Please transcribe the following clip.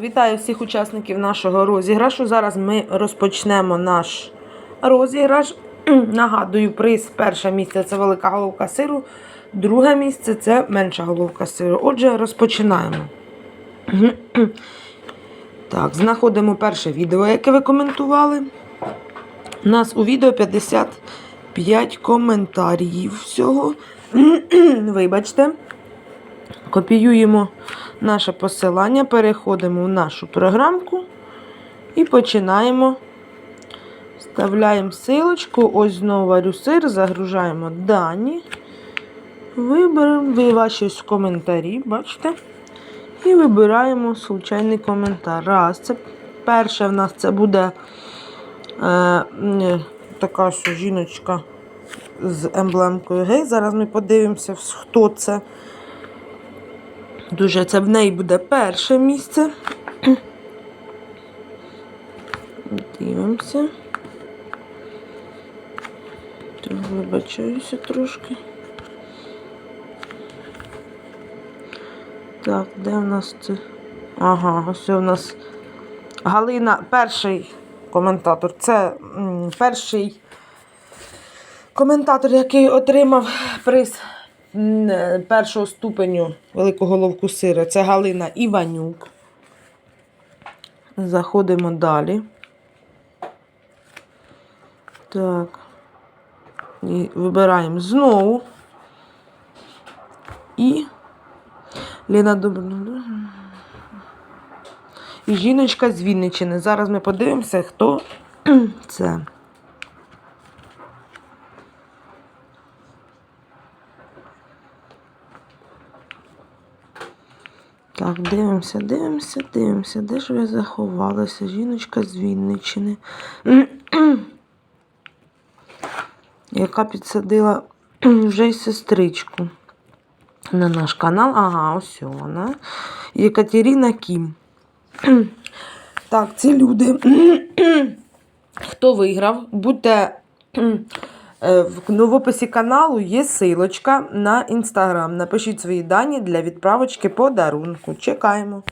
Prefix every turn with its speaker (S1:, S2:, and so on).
S1: Вітаю всіх учасників нашого розіграшу. Зараз ми розпочнемо наш розіграш. Нагадую, приз перше місце це велика головка сиру, друге місце це менша головка сиру. Отже, розпочинаємо. Так, знаходимо перше відео, яке ви коментували. У нас у відео 55 коментарів всього. Вибачте. Копіюємо наше посилання, переходимо в нашу програмку і починаємо. Вставляємо силочку, ось знову варю сир, загружаємо дані. Виберемо ви ваші коментарі, бачите? І вибираємо случайний коментар. Раз, це перше в нас це буде е, така жіночка з емблемкою гей. Зараз ми подивимося, хто це. Дуже це в неї буде перше місце. Дивимося. Вибачаюся трошки. Так, де в нас це? Ага, ось у нас Галина, перший коментатор. Це перший коментатор, який отримав приз першого ступеню велику головку сира. Це Галина Іванюк. Заходимо далі. Так. І вибираємо знову. І Ліна Добрина. І жіночка з Вінниччини. Зараз ми подивимося, хто це. Так, дивимося, дивимося, дивимося. Де ж ви заховалися? Жіночка з Вінниччини. Яка підсадила вже й сестричку на наш канал. Ага, ось вона. Єкатерина Кім. Так, ці люди. Хто виграв, будьте. Е, В в описі каналу є силочка на інстаграм. Напишіть свої дані для відправочки подарунку. Чекаємо.